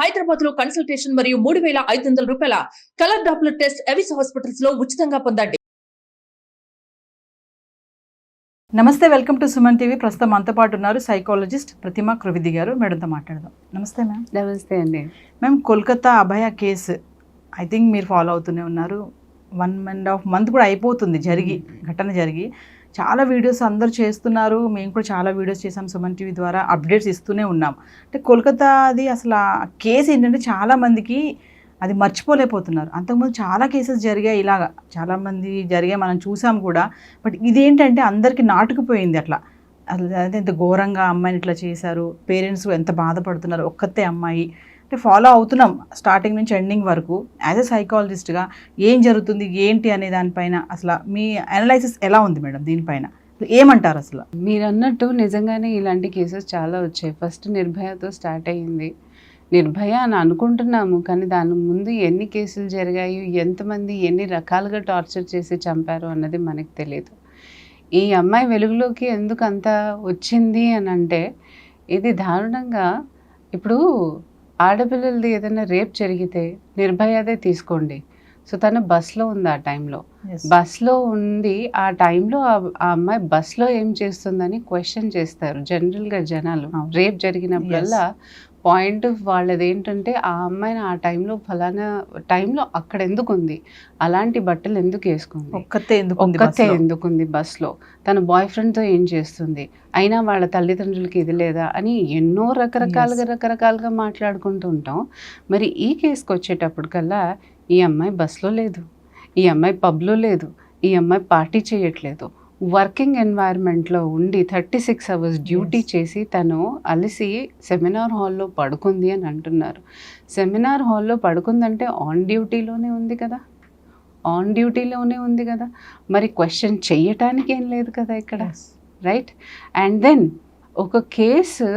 హైదరాబాద్లో కన్సల్టేషన్ మరియు మూడు వేల ఐదు వందల రూపాయల కలర్ డాప్లర్ టెస్ట్ ఎవిస్ హాస్పిటల్స్లో ఉచితంగా పొందండి. నమస్తే వెల్కమ్ టు సుమన్ టీవీ. ప్రస్తుతం మనతో పాటు ఉన్నారు సైకాలజిస్ట్ ప్రతిమా కృవిది గారు. మేడంతో మాట్లాడదాం. నమస్తే మ్యామ్ నమస్తే అండి. Ma'am Kolkata Abhaya case I think మీరు ఫాలో అవుతూనే ఉన్నారు. వన్ అండ్ హాఫ్ మంత్ కూడా అయిపోతుంది జరిగి ఘటన జరిగి. చాలా వీడియోస్ అందరు చేస్తున్నారు. మేము కూడా చాలా వీడియోస్ చేసాం సుమన్ టీవీ ద్వారా. అప్డేట్స్ ఇస్తూనే ఉన్నాం. అంటే కోల్కతా అది అసలు కేసు ఏంటంటే చాలామందికి అది మర్చిపోలేకపోతున్నారు. అంతకుముందు చాలా కేసెస్ జరిగాయి ఇలాగా. చాలామంది జరిగాయి మనం చూసాం కూడా. బట్ ఇదేంటంటే అందరికీ నాటుకుపోయింది అట్లా. అసలు అదే ఇంత ఘోరంగా అమ్మాయిని ఇట్లా చేశారు. పేరెంట్స్ ఎంత బాధపడుతున్నారు. ఒక్కతే అమ్మాయి. అంటే ఫాలో అవుతున్నాం స్టార్టింగ్ నుంచి ఎండింగ్ వరకు. యాజ్ ఎ సైకాలజిస్ట్గా ఏం జరుగుతుంది ఏంటి అనే దానిపైన అసలు మీ అనలైసిస్ ఎలా ఉంది మేడం దీనిపైన? ఏమంటారు అసలు? మీరు అన్నట్టు నిజంగానే ఇలాంటి కేసెస్ చాలా వచ్చాయి. ఫస్ట్ నిర్భయతో స్టార్ట్ అయ్యింది. నిర్భయ అని అనుకుంటున్నాము కానీ దాని ముందు ఎన్ని కేసులు జరిగాయి ఎంతమంది ఎన్ని రకాలుగా టార్చర్ చేసి చంపారు అన్నది మనకు తెలియదు ఈ అమ్మాయి వెలుగులోకి ఎందుకు అంత వచ్చింది అని అంటే ఇది దారుణంగా ఇప్పుడు ఆడపిల్లలది ఏదైనా రేప్ జరిగితే నిర్భయదే తీసుకోండి. సో తను బస్లో ఉంది ఆ టైంలో. బస్లో ఉంది ఆ టైంలో ఆ- ఆ అమ్మాయి బస్లో ఏం చేస్తుందని క్వశ్చన్ చేస్తారు జనరల్గా జనాలు. రేప్ జరిగినప్పుడల్లా పాయింట్ వాళ్ళది ఏంటంటే ఆ అమ్మాయిని ఆ టైంలో ఫలానా టైంలో అక్కడ ఎందుకు ఉంది అలాంటి బట్టలు ఎందుకు వేసుకుంది? ఒక్కతే ఎందుకు ఒక్కతే? ఎందుకుంది బస్లో తన బాయ్ ఫ్రెండ్తో ఏం చేస్తుంది? అయినా వాళ్ళ తల్లిదండ్రులకి ఇది లేదా అని ఎన్నో రకరకాలుగా రకరకాలుగా మాట్లాడుకుంటూ ఉంటాం. మరి ఈ కేసుకి వచ్చేటప్పటికల్లా ఈ అమ్మాయి బస్లో లేదు. ఈ అమ్మాయి పబ్లో లేదు. ఈ అమ్మాయి పార్టీ చేయట్లేదు. వర్కింగ్ ఎన్వైర్న్మెంట్లో ఉండి థర్టీ సిక్స్ అవర్స్ డ్యూటీ. చేసి తను అలసి సెమినార్ హాల్లో పడుకుంది అని అంటున్నారు. సెమినార్ హాల్లో పడుకుందంటే ఆన్ డ్యూటీలోనే ఉంది కదా? ఆన్ డ్యూటీలోనే ఉంది కదా? మరి క్వశ్చన్ చెయ్యటానికి ఏం లేదు కదా ఇక్కడ. రైట్ అండ్ దెన్ ఒక కేసు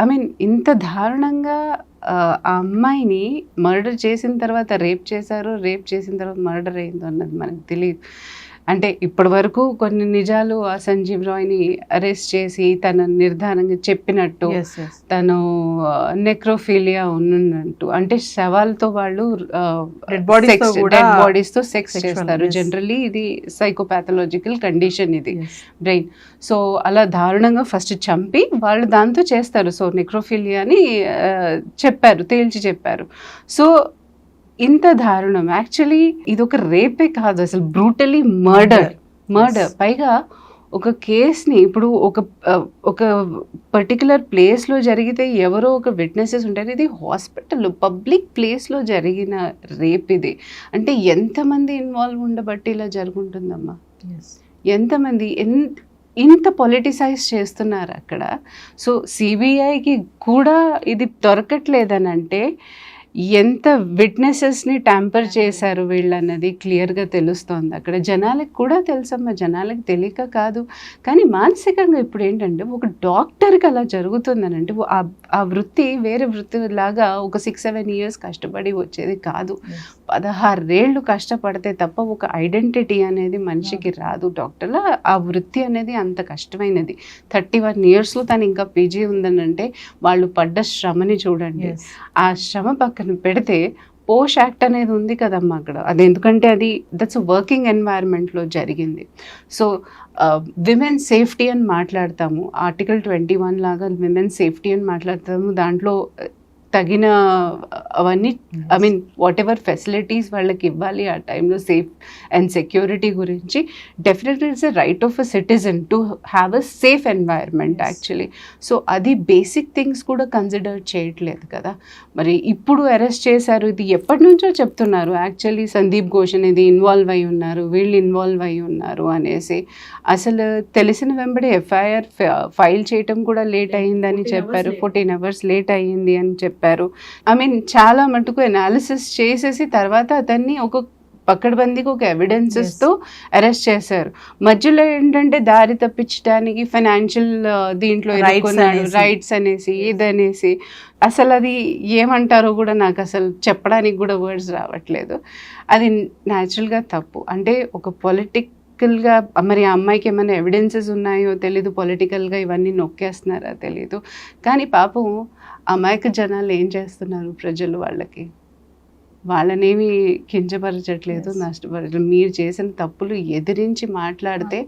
ఐ మీన్ ఇంత దారుణంగా ఆ, ఆ అమ్మాయిని మర్డర్ చేసిన తర్వాత రేప్ చేశారు రేప్ చేసిన తర్వాత మర్డర్ అయిందో అన్నది మనకు తెలియదు అంటే ఇప్పటి వరకు కొన్ని నిజాలు ఆ సంజీవ్ రాయ్ని అరెస్ట్ చేసి తన నిర్ధారంగా చెప్పినట్టు. తను నెక్రోఫీలియా ఉన్నట్టు అంటే శవాలతో వాళ్ళు డెడ్ బాడీస్తో సెక్స్ చేస్తారు. జనరల్లీ ఇది సైకోపాథలాజికల్ కండిషన్ ఇది. బ్రెయిన్ సో అలా దారుణంగా ఫస్ట్ చంపి వాళ్ళు దాంతో చేస్తారు సో నెక్రోఫిలియా అని ఆ, చెప్పారు తేల్చి చెప్పారు సో ఇంత దారుణం. యాక్చువల్లీ ఇది ఒక రేపే కాదు అసలు బ్రూటలీ మర్డర్ మర్డర్. పైగా ఒక కేస్ని ఇప్పుడు ఒక ఒక పర్టికులర్ ప్లేస్లో జరిగితే ఎవరో ఒక విట్నెసెస్ ఉంటారు. ఇది హాస్పిటల్లో పబ్లిక్ ప్లేస్లో జరిగిన రేప్ ఇది. అంటే ఎంతమంది ఇన్వాల్వ్ ఉండబట్టి ఇలా జరుగుంటుందమ్మా. ఎంతమంది? ఎన్ ఇంత పొలిటిసైజ్ చేస్తున్నారు అక్కడ. సో సిబిఐకి కూడా ఇది దొరకట్లేదని అంటే ఎంత విట్నెసెస్ని ట్యాంపర్ చేశారు వీళ్ళన్నది క్లియర్గా తెలుస్తోంది. అక్కడ జనాలకు కూడా తెలుసమ్మా జనాలకు తెలియక కాదు. కానీ మానసికంగా ఇప్పుడు ఏంటంటే ఒక డాక్టర్కి అలా జరుగుతుందని అంటే ఆ ఆ వృత్తి వేరే వృత్తి లాగా ఒక సిక్స్ సెవెన్ ఇయర్స్ కష్టపడి వచ్చేది కాదు. పదహారేళ్ళు కష్టపడితే తప్ప ఒక ఐడెంటిటీ అనేది మనిషికి రాదు. డాక్టర్లో ఆ వృత్తి అనేది అంత కష్టమైనది. థర్టీ వన్ ఇయర్స్లో తను ఇంకా పీజీ ఉందని అంటే వాళ్ళు పడ్డ శ్రమని చూడండి. ఆ శ్రమ పక్కన పెడితే పోష్ యాక్ట్ అనేది ఉంది కదమ్మా అక్కడ. అది ఎందుకంటే అది దట్స్ వర్కింగ్ ఎన్వైర్న్మెంట్లో జరిగింది. సో విమెన్ సేఫ్టీ అని మాట్లాడతాము. ఆర్టికల్ ట్వంటీ వన్ లాగా విమెన్ సేఫ్టీ అని మాట్లాడతాము. దాంట్లో తగిన అవన్నీ I mean whatever facilities వాళ్ళకి ఇవ్వాలి ఆ టైంలో సేఫ్ అండ్ సెక్యూరిటీ గురించి definitely it's a right of a citizen to have a safe environment. Actually so అది బేసిక్ థింగ్స్ కూడా కన్సిడర్ చేయట్లేదు కదా. మరి ఇప్పుడు అరెస్ట్ చేశారు ఇది ఎప్పటి నుంచో చెప్తున్నారు. యాక్చువల్లీ సందీప్ ఘోష్ అనేది ఇన్వాల్వ్ అయి ఉన్నారు వీళ్ళు ఇన్వాల్వ్ అయి ఉన్నారు అనేసి. అసలు తెలిసిన వెంబడి ఎఫ్ఐఆర్ ఫైల్ చేయటం కూడా లేట్ అయ్యిందని 14 hours చెప్పారు. ఫోర్టీన్ అవర్స్ లేట్ అయ్యింది అని చెప్పారు ఐ మీన్ చాలా మటుకు అనాలిసిస్ చేసేసి తర్వాత అతన్ని ఒక పక్కడబందీకి ఒక ఎవిడెన్సెస్తో అరెస్ట్ చేశారు. మధ్యలో ఏంటంటే దారి తప్పించడానికి ఫైనాన్షియల్ దీంట్లో Rights ఇరుక్కున్నాడు అనేసి. రైట్స్ అనేసి ఇదనేసి. అసలు అది ఏమంటారో కూడా నాకు అసలు చెప్పడానికి కూడా వర్డ్స్ రావట్లేదు. అది న్యాచురల్గా తప్పు. అంటే ఒక పొలిటిక్ పొలిటికల్గా మరి ఆ అమ్మాయికి ఏమైనా ఎవిడెన్సెస్ ఉన్నాయో తెలీదు పొలిటికల్గా ఇవన్నీ నొక్కేస్తున్నారా తెలీదు. కానీ పాపం అమాయక జనాలు ఏం చేస్తున్నారు ప్రజలు వాళ్ళకి? వాళ్ళనేమి కించపరచట్లేదు Yes. నష్టపరచట్లేదు మీరు చేసిన తప్పులు ఎదిరించి మాట్లాడితే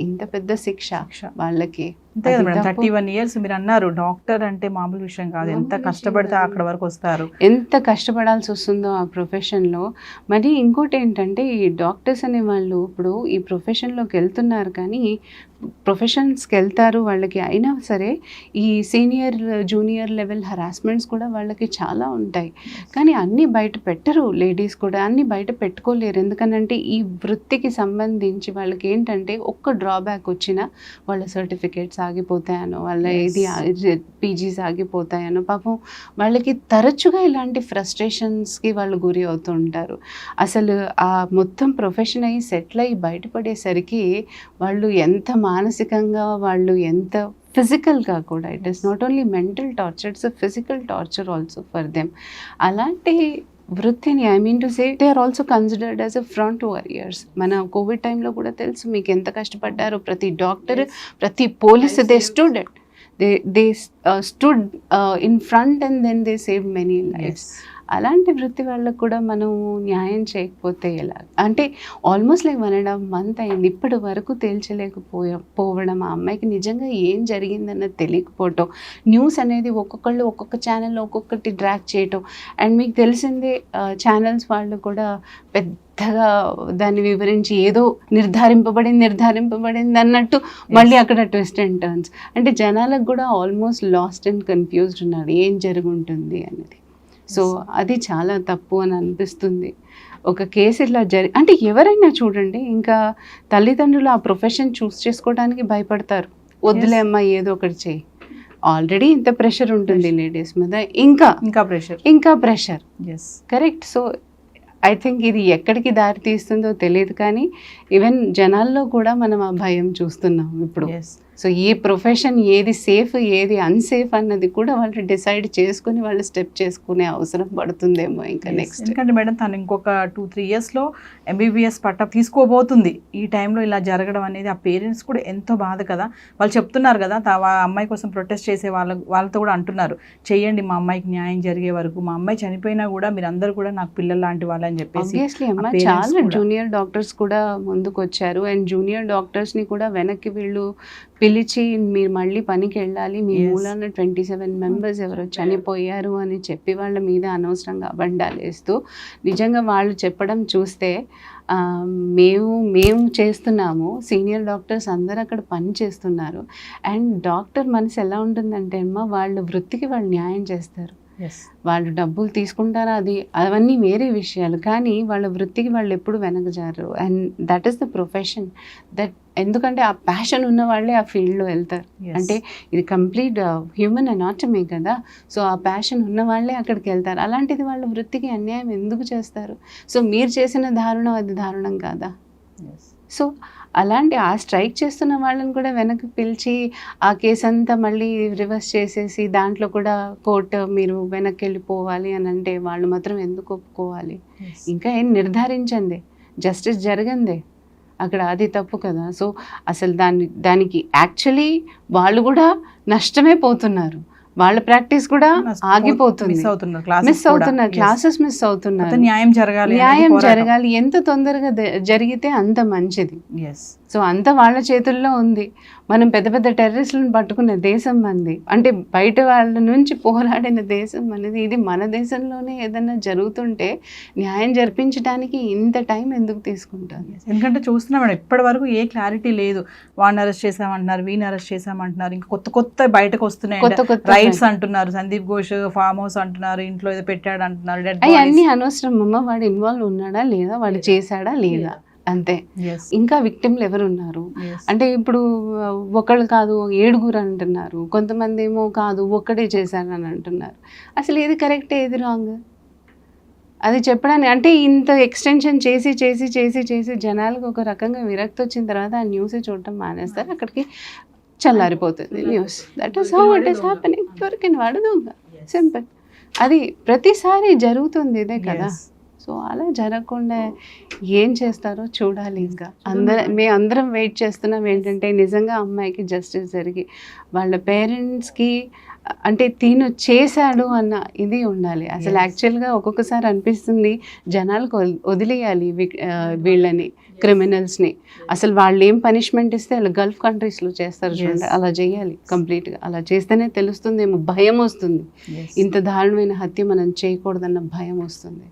ఇంత పెద్ద శిక్ష. వాళ్ళకి. అంతే కదా అది మేడం తప్పు. థర్టీ వన్ ఇయర్స్ మీరు అన్నారు డాక్టర్ అంటే మామూలు విషయం కాదు. ఎంత కష్టపడితే. అక్కడ వరకు వస్తారు. ఎంత కష్టపడాల్సి వస్తుందో ఆ ప్రొఫెషన్లో మరి ఇంకోటి ఏంటంటే ఈ డాక్టర్స్ అనే వాళ్ళు ఇప్పుడు ఈ ప్రొఫెషన్లోకి వెళ్తున్నారు కానీ ప్రొఫెషన్స్కి వెళ్తారు వాళ్ళకి అయినా సరే ఈ సీనియర్ జూనియర్ లెవెల్ హరాస్మెంట్స్ కూడా వాళ్ళకి చాలా ఉంటాయి. కానీ అన్నీ బయట పెట్టరు లేడీస్ కూడా. అన్నీ బయట పెట్టుకోలేరు. ఎందుకనంటే ఈ వృత్తికి సంబంధించి వాళ్ళకి ఏంటంటే ఒక్క డ్రాబ్యాక్ వచ్చినా వాళ్ళ సర్టిఫికేట్స్ ఆగిపోతాయనో వాళ్ళ. ఇది పీజీస్ ఆగిపోతాయనో పాపం వాళ్ళకి తరచుగా ఇలాంటి ఫ్రస్ట్రేషన్స్కి వాళ్ళు గురి అవుతూ ఉంటారు. అసలు ఆ మొత్తం ప్రొఫెషన్ అయ్యి సెటిల్ అయ్యి బయటపడేసరికి వాళ్ళు ఎంత మానసికంగా వాళ్ళు ఎంత ఫిజికల్గా కూడా it is not only mental torture it's physical torture also for them అలాంటి వృత్తిని I mean to say they are also considered as a front warriors మన కోవిడ్ టైంలో కూడా తెలుసు మీకు ఎంత కష్టపడ్డారో. ప్రతి డాక్టర్ ప్రతి police they student they they stood in front and then they save many lifes అలాంటి వృత్తి వాళ్ళకు కూడా మనం న్యాయం చేయకపోతే ఎలా? అంటే almost like one and half month అయింది. ఇప్పటి వరకు తేల్చలేకపోయా. పోవడం ఆ అమ్మాయికి నిజంగా ఏం జరిగిందన్నది తెలియకపోవటం న్యూస్ అనేది ఒక్కొక్కళ్ళు ఒక్కొక్క ఛానల్లో ఒక్కొక్కటి డ్రాక్ చేయటం. అండ్ మీకు తెలిసిందే ఛానల్స్ వాళ్ళు కూడా పెద్దగా దాన్ని వివరించి ఏదో నిర్ధారింపబడింది నిర్ధారింపబడింది అన్నట్టు మళ్ళీ అక్కడ ట్విస్ట్ అండ్ టర్న్స్ అంటే జనాలకు కూడా ఆల్మోస్ట్ లాస్ట్ అండ్ కన్ఫ్యూజ్డ్ ఉన్నారు. ఏం జరుగుంటుంది అనేది. సో అది చాలా తప్పు అని అనిపిస్తుంది. ఒక కేసు ఇట్లా జరి అంటే ఎవరైనా చూడండి ఇంకా తల్లిదండ్రులు ఆ ప్రొఫెషన్ చూస్ చేసుకోవడానికి భయపడతారు. వద్దులే అమ్మా ఏదో ఒకటి చేయి ఆల్రెడీ ఇంత ప్రెషర్ ఉంటుంది లేడీస్ మీద. ఇంకా ఇంకా ప్రెషర్. ఇంకా pressure. Yes correct. So I think ఇది ఎక్కడికి దారి తీస్తుందో తెలియదు కానీ ఈవెన్ జనాల్లో కూడా మనం ఆ భయం చూస్తున్నాం ఇప్పుడు. ఎస్ సో ఈ ప్రొఫెషన్ ఏది సేఫ్ ఏది అన్సేఫ్ అన్నది కూడా వాళ్ళు డిసైడ్ చేసుకుని వాళ్ళు స్టెప్ చేసుకునే అవసరం పడుతుందేమో ఇంకా నెక్స్ట్ ఎందుకంటే మేడం తను ఇంకొక టూ త్రీ ఇయర్స్లో ఎంబీబీఎస్ పట్టా తీసుకోబోతుంది. ఈ టైంలో ఇలా జరగడం అనేది ఆ పేరెంట్స్ కూడా ఎంతో బాధ కదా. వాళ్ళు చెప్తున్నారు కదా అమ్మాయి కోసం ప్రొటెస్ట్ చేసే వాళ్ళ వాళ్ళతో కూడా అంటున్నారు. చేయండి మా అమ్మాయికి న్యాయం జరిగే వరకు మా అమ్మాయి చనిపోయినా కూడా మీరు అందరూ కూడా నాకు పిల్లలు లాంటి చెప్పేసి అమ్మ ఆ parents చాలా. జూనియర్ డాక్టర్స్ కూడా ముందుకు వచ్చారు అండ్ జూనియర్ డాక్టర్స్ని కూడా వెనక్కి వీళ్ళు పిలిచి మీరు మళ్ళీ పనికి వెళ్ళాలి మీ. మూలాన ట్వంటీ సెవెన్ మెంబర్స్ ఎవరో చనిపోయారు అని చెప్పి వాళ్ళ మీద అనవసరంగా అబండాలు వేస్తూ నిజంగా వాళ్ళు చెప్పడం చూస్తే మేము మేము చేస్తున్నాము సీనియర్ డాక్టర్స్ అందరూ అక్కడ పని చేస్తున్నారు. అండ్ డాక్టర్ మనసు ఎలా ఉంటుందంటే అమ్మ వాళ్ళ వృత్తికి వాళ్ళు న్యాయం చేస్తారు. వాళ్ళు డబ్బులు తీసుకుంటారా అది అవన్నీ వేరే విషయాలు. కానీ వాళ్ళ వృత్తికి వాళ్ళు ఎప్పుడు వెనకజారు and that is the profession that ఎందుకంటే ఆ ప్యాషన్ ఉన్న వాళ్ళే ఆ ఫీల్డ్లో వెళ్తారు. అంటే ఇది కంప్లీట్ హ్యూమన్ అనాటమీ కదా. సో ఆ ప్యాషన్ ఉన్న వాళ్ళే అక్కడికి వెళ్తారు. అలాంటిది వాళ్ళ వృత్తికి అన్యాయం ఎందుకు చేస్తారు? సో మీరు చేసిన దారుణం అది దారుణం కాదా? సో అలాంటి ఆ స్ట్రైక్ చేస్తున్న వాళ్ళని కూడా వెనక్కి పిలిచి ఆ కేసు అంతా మళ్ళీ రివర్స్ చేసేసి దాంట్లో కూడా కోర్టు మీరు వెనక్కి వెళ్ళిపోవాలి అని అంటే వాళ్ళు మాత్రం ఎందుకు ఒప్పుకోవాలి? ఇంకా ఏం నిర్ధారించండి. జస్టిస్ జరగందే. అక్కడ అది తప్పు కదా? సో అసలు దాన్ని దానికి యాక్చువల్లీ వాళ్ళు కూడా నష్టమే పోతున్నారు. వాళ్ళ ప్రాక్టీస్ కూడా ఆగిపోతుంది. మిస్ అవుతున్నారు. క్లాసెస్ మిస్ అవుతున్నారు. న్యాయం జరగాలి న్యాయం. జరగాలి. ఎంత తొందరగా జరిగితే అంత మంచిది. Yes. సో అంత వాళ్ళ చేతుల్లో ఉంది. మనం పెద్ద పెద్ద టెర్రరిస్టులను పట్టుకున్న దేశం మంది అంటే బయట వాళ్ళ నుంచి పోరాడిన దేశం మనది ఇది మన దేశంలోనే ఏదైనా జరుగుతుంటే న్యాయం జరిపించడానికి ఇంత టైం ఎందుకు తీసుకుంటారు ఎందుకంటే చూస్తున్నాం మేడం ఇప్పటి వరకు ఏ క్లారిటీ లేదు. వాడిని అరెస్ట్ చేసామంటున్నారు వీని అరెస్ట్ చేసామంటున్నారు ఇంకా కొత్త కొత్త బయటకు వస్తున్నాయి కొత్త కొత్త రైట్స్ అంటున్నారు సందీప్ ఘోష్ ఫామ్ హౌస్ అంటున్నారు ఇంట్లో ఏదో పెట్టాడు అంటున్నారు డెడ్ అవన్నీ అనవసరం. అమ్మ వాడు ఇన్వాల్వ్ ఉన్నాడా లేదా? వాడు చేశాడా లేదా? అంతే. ఇంకా విక్టిమ్లు ఎవరు ఉన్నారు అంటే ఇప్పుడు ఒకళ్ళు కాదు ఏడుగురు అంటున్నారు. కొంతమంది ఏమో కాదు ఒక్కడే చేశారని అంటున్నారు. అసలు ఏది కరెక్ట్ ఏది రాంగ్ అది చెప్పడానికి అంటే ఇంత ఎక్స్టెన్షన్ చేసి చేసి చేసి చేసి జనాలకు ఒక రకంగా విరక్తి వచ్చిన తర్వాత ఆ న్యూస్ చూడటం మానేస్తారు. అక్కడికి చల్లారిపోతుంది news that is how it is happening దొరికిన వాడు దొంగ. సింపుల్ అది ప్రతిసారి జరుగుతుంది ఇదే కదా సో అలా జరగకుండా ఏం చేస్తారో చూడాలి ఇంకా. అందరం మేము అందరం వెయిట్ చేస్తున్నాం ఏంటంటే నిజంగా అమ్మాయికి జస్టిస్ జరిగి వాళ్ళ పేరెంట్స్కి అంటే తిను చేశాడు అన్న ఇది ఉండాలి. అసలు. యాక్చువల్గా ఒక్కొక్కసారి అనిపిస్తుంది జనాలకు వదిలి- వదిలేయాలి వీళ్ళని క్రిమినల్స్ని. అసలు వాళ్ళు ఏం పనిష్మెంట్ ఇస్తే వాళ్ళు గల్ఫ్ కంట్రీస్లో చేస్తారు చూడండి. అలా చేయాలి కంప్లీట్గా. అలా చేస్తేనే తెలుస్తుందేమో భయం వస్తుంది. ఇంత దారుణమైన హత్య మనం చేయకూడదన్న భయం వస్తుంది.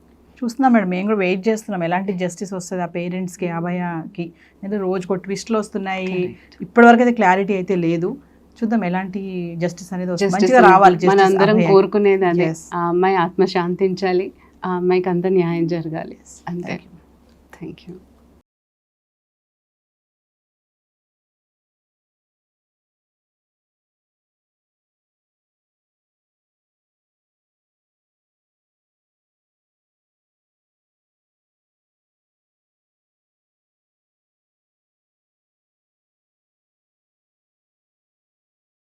చూస్తున్నాం మేడం. మేము కూడా వెయిట్ చేస్తున్నాం. ఎలాంటి జస్టిస్ వస్తుంది ఆ పేరెంట్స్కి అభయకి? ఎందుకంటే రోజుకో ట్విస్ట్లు వస్తున్నాయి. ఇప్పటివరకు అయితే క్లారిటీ అయితే లేదు. చూద్దాం ఎలాంటి జస్టిస్ అనేది మంచిగా రావాలి మన అందరం. కోరుకునేది అదే. ఆ అమ్మాయి ఆత్మ శాంతించాలి ఆ అమ్మాయికి అంత న్యాయం జరగాలి. అంతే. Thank you